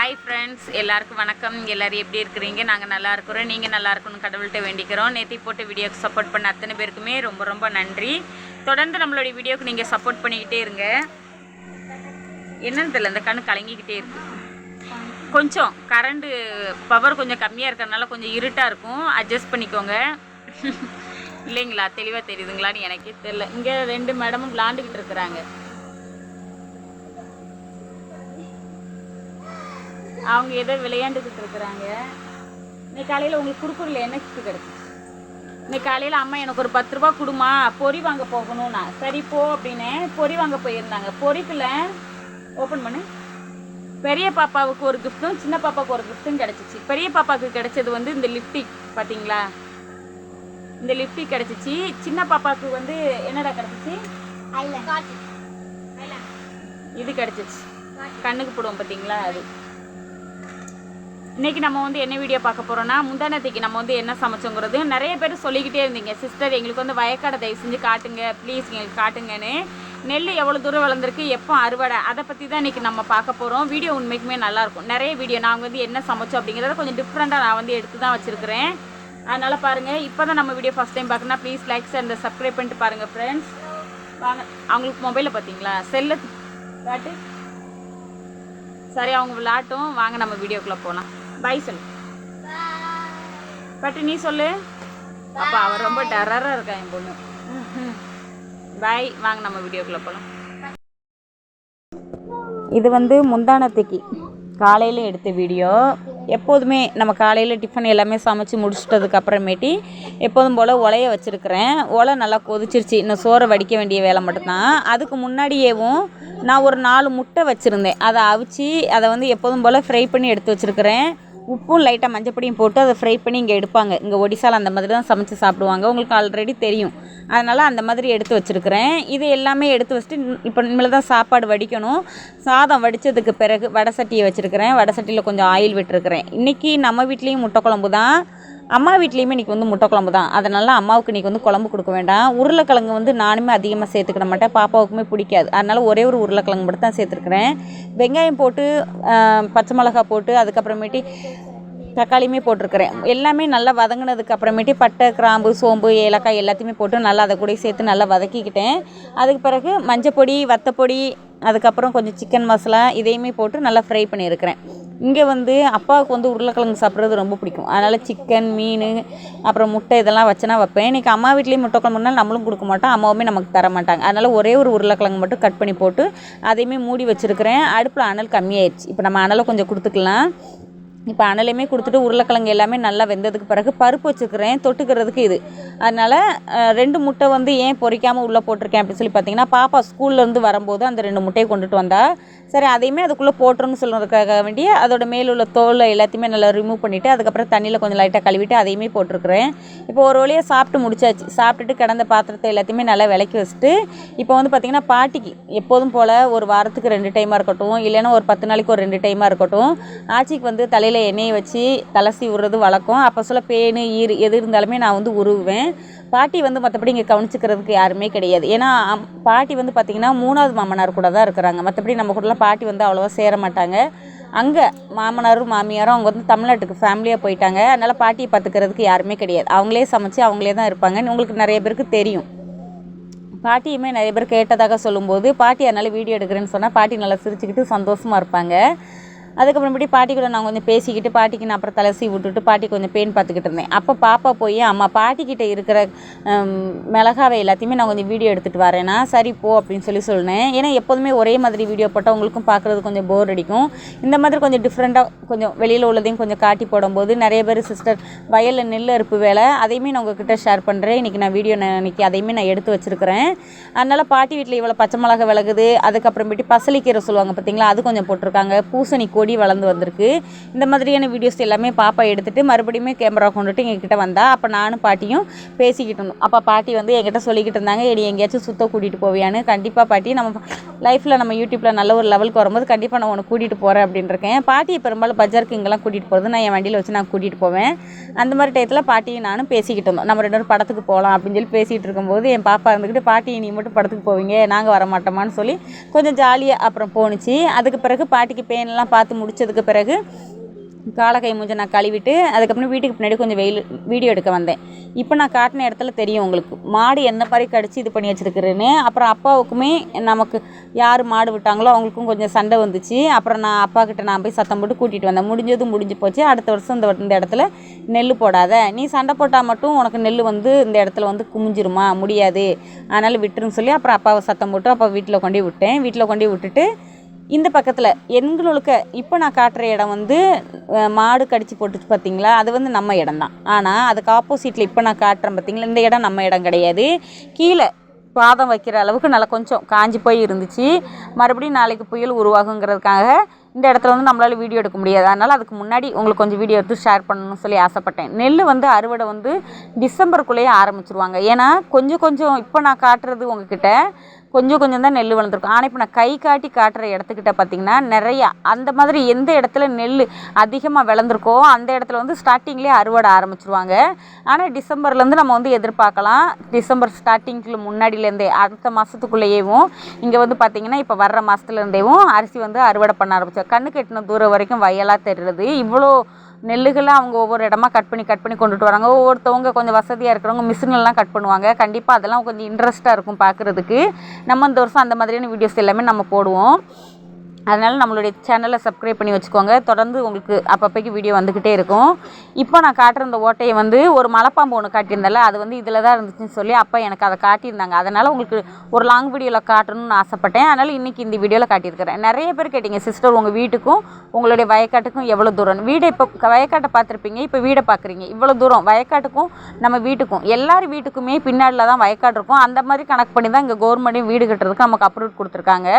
Hi friends எல்லாருக்கும் வணக்கம். எல்லோரும் எப்படி இருக்கிறீங்க? நாங்கள் நல்லா இருக்கிறோம். நீங்கள் நல்லா இருக்கணும்னு கடவுள்கிட்ட வேண்டிக்கிறோம். நேத்தி போட்டு வீடியோக்கு சப்போர்ட் பண்ண அத்தனை பேருக்குமே ரொம்ப ரொம்ப நன்றி. தொடர்ந்து நம்மளுடைய வீடியோக்கு நீங்கள் சப்போர்ட் பண்ணிக்கிட்டே இருங்க. என்னன்னு தெரியல இந்த கண்ணு கலங்கிக்கிட்டே இருக்கு. கொஞ்சம் கரண்ட்டு பவர் கொஞ்சம் கம்மியாக இருக்கிறதுனால கொஞ்சம் இருட்டாக இருக்கும். அட்ஜஸ்ட் பண்ணிக்கோங்க. இல்லைங்களா? தெளிவாக தெரியுதுங்களான்னு எனக்கே தெரில இங்கே ரெண்டு மேடமும் விளாண்டுக்கிட்டு இருக்கிறாங்க. அவங்க ஏதோ விளையாண்டுக்கிட்டு இருக்கிறாங்க. இன்னைக்கு காலையில் உங்களுக்கு குறுக்குறில் என்ன கிஃப்ட் கிடச்சி இன்னைக்கு காலையில் அம்மா எனக்கு ஒரு பத்து ரூபா கொடுமா பொரி வாங்க போகணும்னா. சரி போ அப்படின்னு பொரி வாங்க போயிருந்தாங்க. பொரிக்குள்ள ஓப்பன் பண்ணு. பெரிய பாப்பாவுக்கு ஒரு கிஃப்ட்டும் சின்ன பாப்பாவுக்கு ஒரு கிஃப்ட்டும் கிடச்சிச்சு. பெரிய பாப்பாவுக்கு கிடைச்சது வந்து இந்த லிப்டிக் பார்த்தீங்களா இந்த லிப்டிக் கிடச்சிச்சு. சின்ன பாப்பாவுக்கு வந்து என்னடா கிடச்சிச்சு? இது கிடச்சிச்சு. கண்ணுக்கு போடுவோம் பார்த்தீங்களா அது. இன்றைக்கி நம்ம வந்து என்ன வீடியோ பார்க்க போகிறோம்னா முந்தானத்துக்கு நம்ம வந்து என்ன சமைச்சோங்கிறது நிறைய பேர் சொல்லிக்கிட்டே இருந்தீங்க. சிஸ்டர் எங்களுக்கு வந்து வயக்காடை தயவு செஞ்சு காட்டுங்க. ப்ளீஸ் எங்களுக்கு காட்டுங்கன்னு. நெல் எவ்வளோ தூரம் வளர்ந்துருக்கு எப்போ அறுவடை அதை பற்றி தான் இன்றைக்கி நம்ம பார்க்க போகிறோம் வீடியோ உண்மைக்குமே நல்லாயிருக்கும் நிறைய வீடியோ நாங்கள் வந்து என்ன சமைச்சோம் அப்படிங்கிறத கொஞ்சம் டிஃப்ரெண்ட்டாக நான் வந்து எடுத்து தான் வச்சுருக்கிறேன். அதனால் பாருங்கள் இப்போ தான் நம்ம வீடியோ ஃபஸ்ட் டைம் பார்க்கணும்னா ப்ளீஸ் லைக்ஸ் அண்ட் சப்ஸ்கிரைப் பண்ணிட்டு பாருங்கள் ஃப்ரெண்ட்ஸ் வாங்க. அவங்களுக்கு மொபைலில் பார்த்தீங்களா செல்லு. காட்டு சரி அவங்க விளாட்டும். வாங்க நம்ம வீடியோக்குள்ளே போகலாம் பாய் சொல்லு பட்டு நீ சொல்லு. அப்பா அவர் ரொம்ப டரராக இருக்கா என் பொண்ணு. பாய் வாங்க நம்ம வீடியோக்குள்ளே போகலாம் இது வந்து முந்தானத்துக்கு காலையில் எடுத்த வீடியோ. எப்போதுமே நம்ம காலையில் டிஃபன் எல்லாமே சமைச்சு முடிச்சிட்டதுக்கு அப்புறமேட்டி எப்போதும் போல் உலைய வச்சுருக்கிறேன். ஒலை நல்லா கொதிச்சிருச்சு. இன்னும் சோறை வடிக்க வேண்டிய வேலை மட்டும்தான். அதுக்கு முன்னாடியேவும் நான் ஒரு நாலு முட்டை வச்சுருந்தேன். அதை அவிச்சு அதை வந்து எப்போதும் போல் ஃப்ரை பண்ணி எடுத்து வச்சுருக்கிறேன். உப்பும் லைட்டாக மஞ்சப்பொடியும் போட்டு அதை ஃப்ரை பண்ணி இங்கே எடுப்பாங்க. இங்கே ஒடிசால அந்த மாதிரி தான் சமைச்சு சாப்பிடுவாங்க. உங்களுக்கு ஆல்ரெடி தெரியும். அதனால் அந்த மாதிரி எடுத்து வச்சுருக்கிறேன். இது எல்லாமே எடுத்து வச்சுட்டு இப்போ இனிமேல் தான் சாப்பாடு வடிக்கணும். சாதம் வடித்ததுக்கு பிறகு வடை சட்டியை வச்சுருக்கிறேன். வடை சட்டியில் கொஞ்சம் ஆயில் விட்டுருக்கிறேன். இன்றைக்கி நம்ம வீட்லேயும் முட்டை குழம்பு தான். அம்மா வீட்லேயுமே இன்றைக்கி வந்து முட்டை குழம்பு தான். அதனால் அம்மாவுக்கு இன்றைக்கி வந்து குழம்பு கொடுக்க வேண்டாம். உருளைக்கிழங்கு வந்து நானுமே அதிகமாக சேர்த்துக்கிட மாட்டேன். பாப்பாவுக்குமே பிடிக்காது. அதனால் ஒரே ஒரு உருளைக்கிழங்கு மட்டும் தான் சேர்த்துருக்குறேன். வெங்காயம் போட்டு பச்சை மிளகா போட்டு அதுக்கப்புறமேட்டி தக்காளியுமே போட்டிருக்கிறேன். எல்லாமே நல்லா வதங்கினதுக்கு அப்புறமேட்டு பட்டை கிராம்பு சோம்பு ஏலக்காய் எல்லாத்தையுமே போட்டு நல்லா அதை கூட சேர்த்து நல்லா வதக்கிக்கிட்டேன். அதுக்கு பிறகு மஞ்சப்பொடி வத்தப்பொடி அதுக்கப்புறம் கொஞ்சம் சிக்கன் மசாலா இதையுமே போட்டு நல்லா ஃப்ரை பண்ணியிருக்கிறேன். இங்கே வந்து அப்பாவுக்கு வந்து உருளைக்கிழங்கு சாப்பிட்றது ரொம்ப பிடிக்கும். அதனால் சிக்கன் மீன் அப்புறம் முட்டை இதெல்லாம் வச்சனா வைப்பேன். இன்றைக்கி அம்மா வீட்லேயும் முட்டை குழம்புனாலும் நம்மளும் கொடுக்க மாட்டோம். அம்மாவுமே நமக்கு தர மாட்டாங்க. அதனால் ஒரே ஒரு உருளைக்கிழங்கு மட்டும் கட் பண்ணி போட்டு அதையுமே மூடி வச்சுருக்கிறேன். அடுப்பில் அனல் கம்மியாயிடுச்சு இப்போ நம்ம அனலை கொஞ்சம் கொடுத்துக்கலாம். இப்போ அனலையுமே கொடுத்துட்டு உருளைக்கிழங்கு எல்லாமே நல்லா வெந்ததுக்கு பிறகு பருப்பு வச்சுக்கிறேன் தொட்டுக்கிறதுக்கு இது. அதனால் ரெண்டு முட்டை வந்து ஏன் பொரிக்காமல் உள்ளே போட்டிருக்கேன் அப்படின்னு சொல்லி பார்த்தீங்கன்னா பாப்பா ஸ்கூல்லேருந்து வரும்போது அந்த ரெண்டு முட்டையை கொண்டுட்டு வந்தால் சரி அதையுமே அதுக்குள்ளே போட்டுருன்னு சொல்கிறதுக்காக வேண்டிய அதோட மேல் உள்ள தோலை எல்லாத்தையுமே நல்லா ரிமூவ் பண்ணிவிட்டு அதுக்கப்புறம் தண்ணியில் கொஞ்சம் லைட்டாக கழுவிட்டு அதையுமே போட்டிருக்கிறேன். இப்போ ஒரு வழியாக சாப்பிட்டு முடிச்சாச்சு. சாப்பிட்டுட்டு கிடந்த பாத்திரத்தை எல்லாத்தையுமே நல்லா விளக்கி வச்சுட்டு இப்போ வந்து பார்த்திங்கன்னா பாட்டிக்கு எப்போதும் போல் ஒரு வாரத்துக்கு ரெண்டு டைமாக இருக்கட்டும் இல்லைன்னா ஒரு பத்து நாளைக்கு ஒரு ரெண்டு டைமாக இருக்கட்டும் ஆச்சிக்கு வந்து தலையில் எண்ணெயை வச்சு தலசி விடுறது வழக்கம். அப்போ சொல்ல பேனு ஈர் எது இருந்தாலுமே நான் வந்து உருவேன் பாட்டி வந்து மற்றபடி இங்கே கவனிச்சுக்கிறதுக்கு யாருமே கிடையாது. ஏன்னா பாட்டி வந்து பார்த்திங்கன்னா மூணாவது மாமனார் கூட தான் இருக்கிறாங்க. மற்றபடி நம்ம கூடலாம் பாட்டி வந்து அவ்வளோவா சேர மாட்டாங்க. அங்கே மாமனாரும் மாமியாரும் அவங்க வந்து தமிழ்நாட்டுக்கு ஃபேமிலியாக போயிட்டாங்க. அதனால் பாட்டியை பார்த்துக்கிறதுக்கு யாருமே கிடையாது. அவங்களே சமைச்சு அவங்களே தான் இருப்பாங்க. உங்களுக்கு நிறைய பேருக்கு தெரியும். பாட்டியுமே நிறைய பேர் கேட்டதாக சொல்லும்போது பாட்டி அதனால் வீடியோ எடுக்கிறேன்னு சொன்னால் பாட்டி நல்லா சிரிச்சுக்கிட்டு சந்தோஷமாக இருப்பாங்க. அதுக்கப்புறமேட்டி பாட்டி கூட நான் கொஞ்சம் பேசிக்கிட்டு பாட்டிக்கு நான் அப்புறம் தலசி விட்டுட்டு பாட்டி கொஞ்சம் பெயின் பார்த்துக்கிட்டு இருந்தேன். அப்போ பாப்பா போய் அம்மா பாட்டிக்கிட்ட இருக்கிற மிளகாவை எல்லாத்தையுமே நான் கொஞ்சம் வீடியோ எடுத்துகிட்டு வரேன்னா சரி போ அப்படின்னு சொல்லி சொன்னேன். ஏன்னா எப்போதுமே ஒரே மாதிரி வீடியோ போட்டால் உங்களுக்கும் பார்க்குறது கொஞ்சம் போர் அடிக்கும். இந்த மாதிரி கொஞ்சம் டிஃப்ரெண்ட்டாக கொஞ்சம் வெளியில் உள்ளதையும் கொஞ்சம் காட்டி போடும்போது நிறைய பேர் சிஸ்டர் வயலில் நெல் அறுப்பு வேலை அதையுமே நான் உங்ககிட்ட ஷேர் பண்ணுறேன் இன்றைக்கி நான் வீடியோ நான் இன்றைக்கி அதையுமே நான் எடுத்து வச்சுருக்கிறேன். அதனால் பாட்டி வீட்டில் இவ்வளோ பச்சை மிளகா விலகுது அதுக்கப்புறமேட்டு பசலிக்கீரை சொல்லுவாங்க பார்த்தீங்களா அது கொஞ்சம் போட்டிருக்காங்க. பூசணி கொடி வளர்ந்து வந்திருக்கு. இந்த மாதிரியான வீடியோஸ் எல்லாமே பாப்பா எடுத்துகிட்டு மறுபடியும் கேமரா கொண்டுட்டு எங்ககிட்ட வந்தா. அப்போ நானும் பாட்டியும் பேசிக்கிட்டு இருந்தோம். அப்போ பாட்டி வந்து என்கிட்ட சொல்லிக்கிட்டு இருந்தாங்க எடி எங்கேயாச்சும் சுத்த கூட்டிகிட்டு போவியான்னு. கண்டிப்பாக பாட்டி நம்ம லைஃப்பில் நம்ம யூடியூப்பில் நல்ல ஒரு லெவலுக்கு வரும்போது கண்டிப்பாக நான் உன்னை கூட்டிகிட்டு போகிறேன் அப்படின்னு இருக்கேன் பாட்டியை பெரும்பாலும் பஜாருக்கு இங்கெல்லாம் கூட்டிகிட்டு போகிறது நான் என் வண்டியில் வச்சு நான் கூட்டிகிட்டு போவேன். அந்த மாதிரி டயத்தில் பாட்டியும் நானும் பேசிக்கிட்டு இருந்தோம். நம்ம ரெண்டு பேரும் படத்துக்கு போகலாம் அப்படின்னு சொல்லி பேசிகிட்டு இருக்கும்போது என் பாப்பா இருந்துக்கிட்டு பாட்டி நீ மட்டும் படத்துக்கு போவீங்க நாங்கள் வர மாட்டோமான்னு சொல்லி கொஞ்சம் ஜாலியாக அப்புறம் போணுச்சு. அதுக்கு பிறகு பாட்டிக்கு பெயின்லாம் பார்த்து பார்த்து முடிச்சதுக்கு பிறகு காலை கை மூஞ்ச நான் கழுவிட்டு அதுக்கப்புறம் வீட்டுக்கு பின்னாடி கொஞ்சம் வெயில் வீடியோ எடுக்க வந்தேன். இப்போ நான் காட்டின இடத்துல தெரியும் உங்களுக்கு. மாடு என்ன மாதிரி கடிச்சு இது பண்ணி வச்சுருக்குறேன்னு. அப்புறம் அப்பாவுக்குமே நமக்கு யார் மாடு விட்டாங்களோ அவங்களுக்கும் கொஞ்சம் சண்டை வந்துச்சு. அப்புறம் நான் அப்பா கிட்ட நான் போய் சத்தம் போட்டு கூட்டிகிட்டு வந்தேன். முடிஞ்சது முடிஞ்சு போச்சு. அடுத்த வருஷம் இந்த இந்த இடத்துல நெல் போடாத. நீ சண்டை போட்டால் மட்டும் உனக்கு நெல் வந்து இந்த இடத்துல வந்து குமிஞ்சிருமா? முடியாது. அதனால் விட்டுருன்னு சொல்லி அப்புறம் அப்பாவை சத்தம் போட்டு அப்பா வீட்டில் கொண்டு விட்டேன். வீட்டில் கொண்டு விட்டுட்டு இந்த பக்கத்தில் எங்களுக்கு இப்போ நான் காட்டுற இடம் வந்து மாடு கடிச்சு போட்டுச்சு பார்த்தீங்களா அது வந்து நம்ம இடம் தான் ஆனால் அதுக்கு ஆப்போசிட்டில் இப்போ நான் காட்டுறேன் பார்த்தீங்களா இந்த இடம் நம்ம இடம் கிடையாது. கீழே பாதம் வைக்கிற அளவுக்கு நல்லா கொஞ்சம் காஞ்சி போய் இருந்துச்சு. மறுபடியும் நாளைக்கு புயல் உருவாகுங்கிறதுக்காக இந்த இடத்துல வந்து நம்மளால் வீடியோ எடுக்க முடியாது. அதனால் அதுக்கு முன்னாடி உங்களுக்கு கொஞ்சம் வீடியோ எடுத்து ஷேர் பண்ணணும்னு சொல்லி ஆசைப்பட்டேன். நெல் வந்து அறுவடை வந்து டிசம்பருக்குள்ளேயே ஆரம்பிச்சிருவாங்க. ஏன்னா கொஞ்சம் கொஞ்சம் இப்போ நான் காட்டுறது உங்ககிட்ட கொஞ்சம் கொஞ்சம் தான் நெல் வளர்ந்துருக்கும். ஆனால் இப்போ நான் கை காட்டி காட்டுற இடத்துக்கிட்ட பார்த்தீங்கன்னா நிறையா அந்த மாதிரி எந்த இடத்துல நெல் அதிகமாக விளந்துருக்கோ அந்த இடத்துல வந்து ஸ்டார்டிங்லேயே அறுவடை ஆரம்பிச்சிருவாங்க. ஆனால் டிசம்பர்லேருந்து நம்ம வந்து எதிர்பார்க்கலாம். டிசம்பர் ஸ்டார்டிங்க்கு முன்னாடிலேருந்தே அடுத்த மாதத்துக்குள்ளேயேவும் இங்கே வந்து பார்த்திங்கன்னா இப்போ வர்ற மாதத்துலேருந்தேவும் அரிசி வந்து அறுவடை பண்ண ஆரம்பிச்சோம் கண்ணுக்கு எட்டின தூரம் வரைக்கும் வயலாக தெரியுது இவ்வளோ நெல்லுகளை அவங்க ஒவ்வொரு இடமா கட் பண்ணி கட் பண்ணி கொண்டுட்டு வராங்க. ஒவ்வொருத்தவங்க கொஞ்சம் வசதியாக இருக்கிறவங்க மிஷினெல்லாம் கட் பண்ணுவாங்க. கண்டிப்பாக அதெல்லாம் கொஞ்சம் இன்ட்ரெஸ்ட்டாக இருக்கும் பார்க்குறதுக்கு நம்ம இந்த வருஷம் அந்த மாதிரியான வீடியோஸ் எல்லாமே நம்ம போடுவோம். அதனால் நம்மளுடைய சேனலை சப்ஸ்கிரைப் பண்ணி வச்சுக்கோங்க. தொடர்ந்து உங்களுக்கு அப்பப்போக்கு வீடியோ வந்துக்கிட்டே இருக்கும். இப்போ நான் காட்டுற இந்த ஓட்டையை வந்து ஒரு மலைப்பாம்பு ஒன்று காட்டியிருந்தேன்ல அது வந்து இதில் தான் இருந்துச்சுன்னு சொல்லி அப்போ எனக்கு அதை காட்டியிருந்தாங்க. அதனால் உங்களுக்கு ஒரு லாங் வீடியோவில் காட்டணும்னு ஆசைப்பட்டேன். அதனால் இன்றைக்கி இந்த வீடியோவில் காட்டியிருக்கிறேன். நிறைய பேர் கேட்டிங்க சிஸ்டர் உங்கள் வீட்டுக்கும் உங்களுடைய வயக்காட்டுக்கும் எவ்வளோ தூரம் வீடை இப்போ வயக்காட்டை பார்த்துருப்பீங்க இப்போ வீடை பார்க்குறீங்க. இவ்வளோ தூரம் வயக்காட்டுக்கும் நம்ம வீட்டுக்கும் எல்லார் வீட்டுக்குமே பின்னாடியில் தான் வயக்காடு இருக்கும். அந்த மாதிரி கணக்கு பண்ணி தான் இங்கே கவர்மெண்ட்டையும் வீடு கட்டுறதுக்கு நமக்கு அப்ரூவ் கொடுத்துருக்காங்க.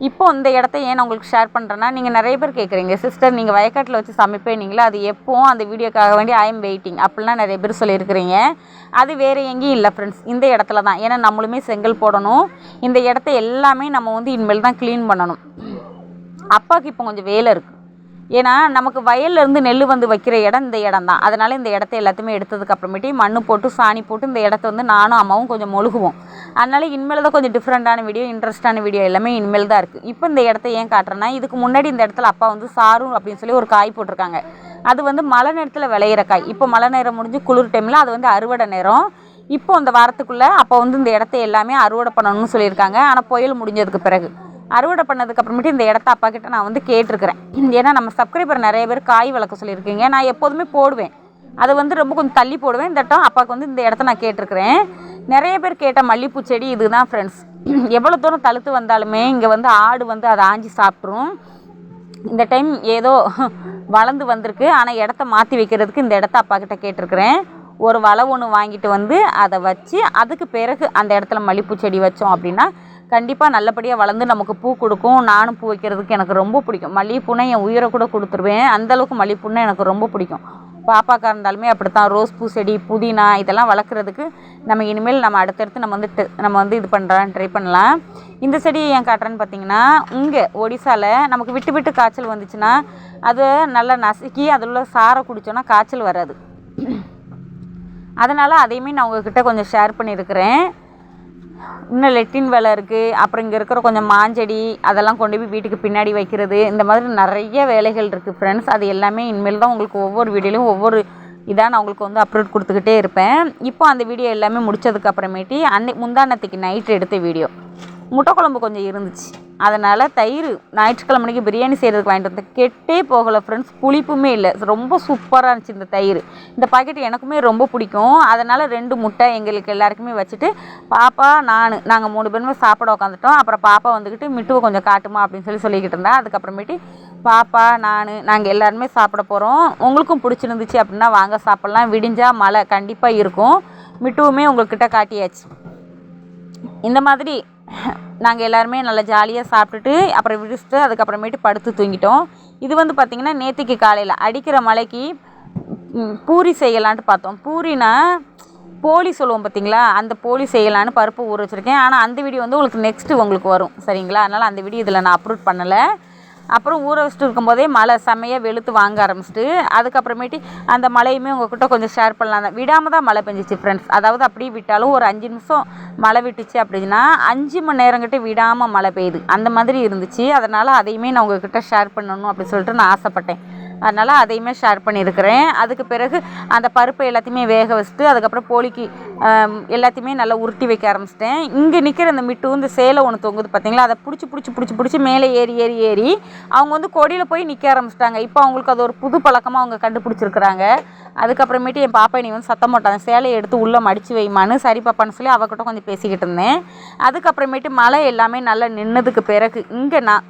இப்போ இந்த இடத்த ஏன் நான் உங்களுக்கு ஷேர் பண்ணுறேன்னா நீங்கள் நிறைய பேர் கேட்குறீங்க சிஸ்டர் நீங்கள் வயக்காட்டில் வச்சு சமைப்பேனீங்களா அது எப்போவும் அந்த வீடியோக்காக வேண்டி ஐ எம் வெயிட்டிங் அப்படிலாம் நிறைய பேர் சொல்லியிருக்கிறீங்க. அது வேறு எங்கேயும் இல்லை ஃப்ரெண்ட்ஸ் இந்த இடத்துல தான். ஏன்னா நம்மளுமே செங்கல் போடணும். இந்த இடத்த எல்லாமே நம்ம வந்து இனிமேல் தான் க்ளீன் பண்ணணும். அப்பாவுக்கு இப்போ கொஞ்சம் வேலை இருக்குது ஏன்னா நமக்கு வயல்லேருந்து நெல் வந்து வைக்கிற இடம் இந்த இடம் தான். அதனால் இந்த இடத்த எல்லாத்தையுமே எடுத்ததுக்கு அப்புறமேட்டு மண் போட்டு சாணி போட்டு இந்த இடத்த வந்து நானும் அம்மாவும் கொஞ்சம் மொழுகுவோம். அதனால் இனிமேல் தான் கொஞ்சம் டிஃப்ரெண்ட்டான வீடியோ இன்ட்ரெஸ்டான வீடியோ எல்லாமே இனிமேல் தான் இருக்குது இப்போ இந்த இடத்த ஏன் காட்டுறேன்னா இதுக்கு முன்னாடி இந்த இடத்துல அப்பா வந்து சாரும் அப்படின்னு சொல்லி ஒரு காய் போட்டிருக்காங்க. அது வந்து மழை நேரத்தில் விளையிற காய். இப்போ மழை நேரம் முடிஞ்சு குளிர் டைமில் அது வந்து அறுவடை நேரம். இப்போ இந்த வாரத்துக்குள்ளே அப்போ வந்து இந்த இடத்த எல்லாமே அறுவடை பண்ணணும்னு சொல்லியிருக்காங்க. ஆனால் புயல் முடிஞ்சதுக்கு பிறகு. அறுவடை பண்ணதுக்கு அப்புறமேட்டு இந்த இடத்த அப்பா கிட்ட நான் வந்து கேட்டிருக்கிறேன். ஏன்னா நம்ம சப்ஸ்கிரைபர் நிறைய பேர் காய் வளர்க்க சொல்லியிருக்கீங்க. நான் எப்போதுமே போடுவேன். அது வந்து ரொம்ப கொஞ்சம் தள்ளி போடுவேன். இந்த இடம் அப்பாவுக்கு வந்து இந்த இடத்த நான் கேட்டிருக்கிறேன். நிறைய பேர் கேட்ட மல்லிப்பூ செடி இதுதான் ஃப்ரெண்ட்ஸ் எவ்வளோ தூரம் தழுத்து வந்தாலுமே இங்கே வந்து ஆடு வந்து அதை ஆஞ்சி சாப்பிட்ரும் இந்த டைம் ஏதோ வளர்ந்து வந்திருக்கு. ஆனால் இடத்த மாற்றி வைக்கிறதுக்கு இந்த இடத்த அப்பா கிட்ட கேட்டிருக்கிறேன். ஒரு வலை ஒன்று வாங்கிட்டு வந்து அதை வச்சு அதுக்கு பிறகு அந்த இடத்துல மல்லிப்பூ செடி வச்சோம் அப்படின்னா கண்டிப்பாக நல்லபடியாக வளர்ந்து நமக்கு பூ கொடுக்கும். நானும் பூ வைக்கிறதுக்கு எனக்கு ரொம்ப பிடிக்கும். மல்லிகைப்பூனா என் உயிரை கூட கொடுத்துருவேன். அந்தளவுக்கு மல்லிகைப்பூனா எனக்கு ரொம்ப பிடிக்கும். பாப்பாக்கா இருந்தாலுமே அப்படித்தான். ரோஸ் பூ செடி புதினா இதெல்லாம் வளர்க்குறதுக்கு நம்ம இனிமேல் நம்ம அடுத்தடுத்து நம்ம வந்து நம்ம வந்து இது பண்ணுறோம் ட்ரை பண்ணலாம். இந்த செடியை ஏன் காட்டுறேன்னு பார்த்தீங்கன்னா இங்கே ஒடிசாவில் நமக்கு விட்டு விட்டு காய்ச்சல் வந்துச்சுன்னா அதை நல்லா நசுக்கி அதில் உள்ள சாரை குடித்தோன்னா காய்ச்சல் வராது. அதனால் அதையுமே நான் உங்ககிட்ட கொஞ்சம் ஷேர் பண்ணியிருக்கிறேன். இன்னும் லெட்டின் வேலை இருக்குது அப்புறம் இங்கே இருக்கிற கொஞ்சம் மாஞ்செடி அதெல்லாம் கொண்டு போய் வீட்டுக்கு பின்னாடி வைக்கிறது. இந்த மாதிரி நிறைய வேலைகள் இருக்குது ஃப்ரெண்ட்ஸ் அது எல்லாமே இனிமேல் தான் உங்களுக்கு ஒவ்வொரு வீடியோலையும் ஒவ்வொரு இதாக நான் உங்களுக்கு வந்து அப்லோட் கொடுத்துக்கிட்டே இருப்பேன். இப்போ அந்த வீடியோ எல்லாமே முடித்ததுக்கு அப்புறமேட்டி அன்னை முந்தானத்துக்கு நைட்டு எடுத்த வீடியோ. முட்டை குழம்பு கொஞ்சம் இருந்துச்சு. அதனால் தயிர் ஞாயிற்றுக்கிழமைக்கு பிரியாணி செய்கிறதுக்கு வாங்கிட்டு வந்தேன் கெட்டே போகலை ஃப்ரெண்ட்ஸ் புளிப்புமே இல்லை. ரொம்ப சூப்பராக இருந்துச்சு இந்த தயிர். இந்த பாக்கெட் எனக்குமே ரொம்ப பிடிக்கும். அதனால் ரெண்டு முட்டை எங்களுக்கு எல்லாருக்குமே வச்சுட்டு பாப்பா நான். நாங்கள் மூணு பேருமே சாப்பிட உட்காந்துட்டோம் அப்புறம் பாப்பா வந்துக்கிட்டு மிட்டுவை கொஞ்சம் காட்டுமா? அப்படின்னு சொல்லி சொல்லிக்கிட்டு இருந்தா. அதுக்கப்புறமேட்டு பாப்பா நான் நாங்கள் எல்லாருமே சாப்பிட போகிறோம் உங்களுக்கும் பிடிச்சிருந்துச்சு அப்படின்னா வாங்க சாப்பிட்லாம். விடிஞ்சால் மழை கண்டிப்பாக இருக்கும். மிட்டுவுமே உங்கள்கிட்ட காட்டியாச்சு. இந்த மாதிரி நாங்கள் எல்லாருமே நல்லா ஜாலியாக சாப்பிட்டுட்டு அப்புறம் விடுச்சுட்டு அதுக்கப்புறமேட்டு படுத்து தூங்கிட்டோம். இது வந்து பார்த்திங்கன்னா நேற்றுக்கு காலையில் அடிக்கிற மழைக்கு பூரி செய்யலான்ட்டு பார்த்தோம். பூரினா போலி சொல்லுவோம் பார்த்தீங்களா அந்த போலி செய்யலான்னு பருப்பு ஊற வச்சுருக்கேன். ஆனால் அந்த வீடியோ வந்து உங்களுக்கு நெக்ஸ்ட்டு உங்களுக்கு வரும். சரிங்களா? அதனால் அந்த வீடியோ இதில் நான் அப்லோட் பண்ணலை. அப்புறம் ஊற வச்சுட்டு இருக்கும்போதே மழை செம்மையாக வெளுத்து வாங்க ஆரம்பிச்சிட்டு அதுக்கப்புறமேட்டு அந்த மழையுமே உங்ககிட்ட கொஞ்சம் ஷேர் பண்ணலாம். தான் விடாமல் தான் மழை பெஞ்சிச்சு ஃப்ரெண்ட்ஸ் அதாவது அப்படியே விட்டாலும் ஒரு அஞ்சு நிமிஷம் மழை விட்டுச்சு அப்படின்னா அஞ்சு மணி நேரங்கிட்ட விடாமல் மழை பெய்யுது. அந்த மாதிரி இருந்துச்சு. அதனால் அதையுமே நான் உங்ககிட்ட ஷேர் பண்ணணும் அப்படி சொல்லிட்டு நான் ஆசைப்பட்டேன். அதனால் அதையுமே ஷேர் பண்ணியிருக்கிறேன். அதுக்கு பிறகு அந்த பருப்பை எல்லாத்தையுமே வேக வச்சுட்டு அதுக்கப்புறம் போலிக்கு எல்லாத்தையுமே நல்லா உருட்டி வைக்க ஆரம்பிச்சிட்டேன். இங்கே நிற்கிற அந்த மிட்டு இந்த சேலை ஒன்று தொங்குது பார்த்தீங்களா அதை பிடிச்சி பிடிச்சி பிடிச்சி பிடிச்சி மேலே ஏறி ஏறி ஏறி அவங்க வந்து கொடியில் போய் நிற்க ஆரம்பிச்சிட்டாங்க. இப்போ அவங்களுக்கு அது ஒரு புது பழக்கமாக அவங்க கண்டுபிடிச்சிருக்கிறாங்க. அதுக்கப்புறமேட்டு என் பாப்பா நீ வந்து சத்தம் போட்டாங்க. சேலையை எடுத்து உள்ளே மடித்து வைமான்னு சரி பாப்பான்னு சொல்லி அவகிட்ட கொஞ்சம் பேசிக்கிட்டு இருந்தேன். அதுக்கப்புறமேட்டு மழை எல்லாமே நல்லா நின்னதுக்கு பிறகு இங்கே நான்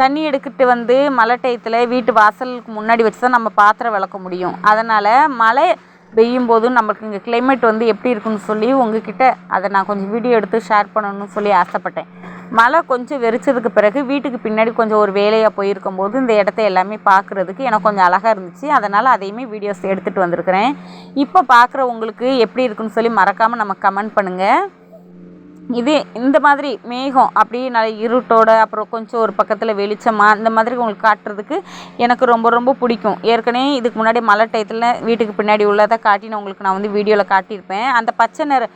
தண்ணி எடுத்துகிட்டு வந்து மழை டயத்தில் வீட்டு வாசலுக்கு முன்னாடி வச்சு தான் நம்ம பாத்திரம் விளக்க முடியும். அதனால் மழை பெய்யும் போதும் நம்மளுக்கு இங்கே கிளைமேட் வந்து எப்படி இருக்குன்னு சொல்லி உங்ககிட்ட அதை நான் கொஞ்சம் வீடியோ எடுத்து ஷேர் பண்ணணும்னு சொல்லி ஆசைப்பட்டேன். மழை கொஞ்சம் வெறிச்சதுக்கு பிறகு வீட்டுக்கு பின்னாடி கொஞ்சம் ஒரு வேலையாக போயிருக்கும் போது இந்த இடத்த எல்லாமே பார்க்குறதுக்கு எனக்கு கொஞ்சம் அழகாக இருந்துச்சு. அதனால் அதையுமே வீடியோஸ் எடுத்துகிட்டு வந்திருக்கிறேன். இப்போ பார்க்குற உங்களுக்கு எப்படி இருக்குன்னு சொல்லி மறக்காமல் நம்ம கமெண்ட் பண்ணுங்கள் இது இந்த மாதிரி மேகம் அப்படியே நல்ல இருட்டோட அப்புறம் கொஞ்சம் ஒரு பக்கத்தில் வெளிச்சமாக இந்த மாதிரி உங்களுக்கு காட்டுறதுக்கு எனக்கு ரொம்ப ரொம்ப பிடிக்கும். ஏற்கனவே இதுக்கு முன்னாடி மழை டயத்தில் வீட்டுக்கு பின்னாடி உள்ளதை காட்டி நான் உங்களுக்கு நான் வந்து வீடியோவில் காட்டியிருப்பேன். அந்த பச்சை நிற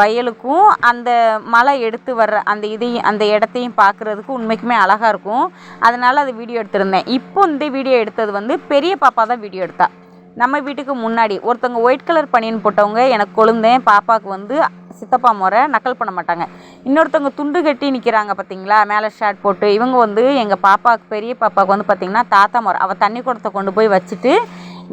வயலுக்கும் அந்த மழை எடுத்து வர்ற அந்த இதையும் அந்த இடத்தையும் பார்க்குறதுக்கு உண்மைக்குமே அழகாக இருக்கும். அதனால் அது வீடியோ எடுத்திருந்தேன். இப்போ இந்த வீடியோ எடுத்தது வந்து பெரிய பாப்பா தான் வீடியோ எடுத்தா. நம்ம வீட்டுக்கு முன்னாடி ஒருத்தவங்க ஒயிட் கலர் பனியன் போட்டவங்க எனக்கு கொழுந்தேன் பாப்பாவுக்கு வந்து சித்தப்பா முறை நக்கல் பண்ண மாட்டாங்க. இன்னொருத்தவங்க துண்டு கட்டி நிற்கிறாங்க பார்த்தீங்களா மேலே ஷர்ட் போட்டு இவங்க வந்து எங்கள் பாப்பாவுக்கு பெரிய பாப்பாவுக்கு வந்து பார்த்திங்கன்னா தாத்தா முறை அவள் தண்ணி குடத்தை கொண்டு போய் வச்சுட்டு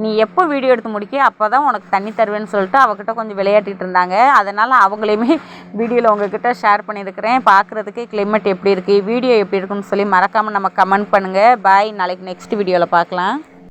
நீ எப்போ வீடியோ எடுத்து முடிக்க அப்போ தான் உனக்கு தண்ணி தருவேன்னு சொல்லிட்டு அவகிட்ட கொஞ்சம் விளையாட்டிகிட்டு இருந்தாங்க. அதனால் அவங்களையுமே வீடியோவில் உங்ககிட்ட ஷேர் பண்ணியிருக்கிறேன். பார்க்குறதுக்கு கிளைமேட் எப்படி இருக்குது வீடியோ எப்படி இருக்குன்னு சொல்லி மறக்காமல் நம்ம கமெண்ட் பண்ணுங்கள் பாய் நாளைக்கு நெக்ஸ்ட் வீடியோவில் பார்க்கலாம்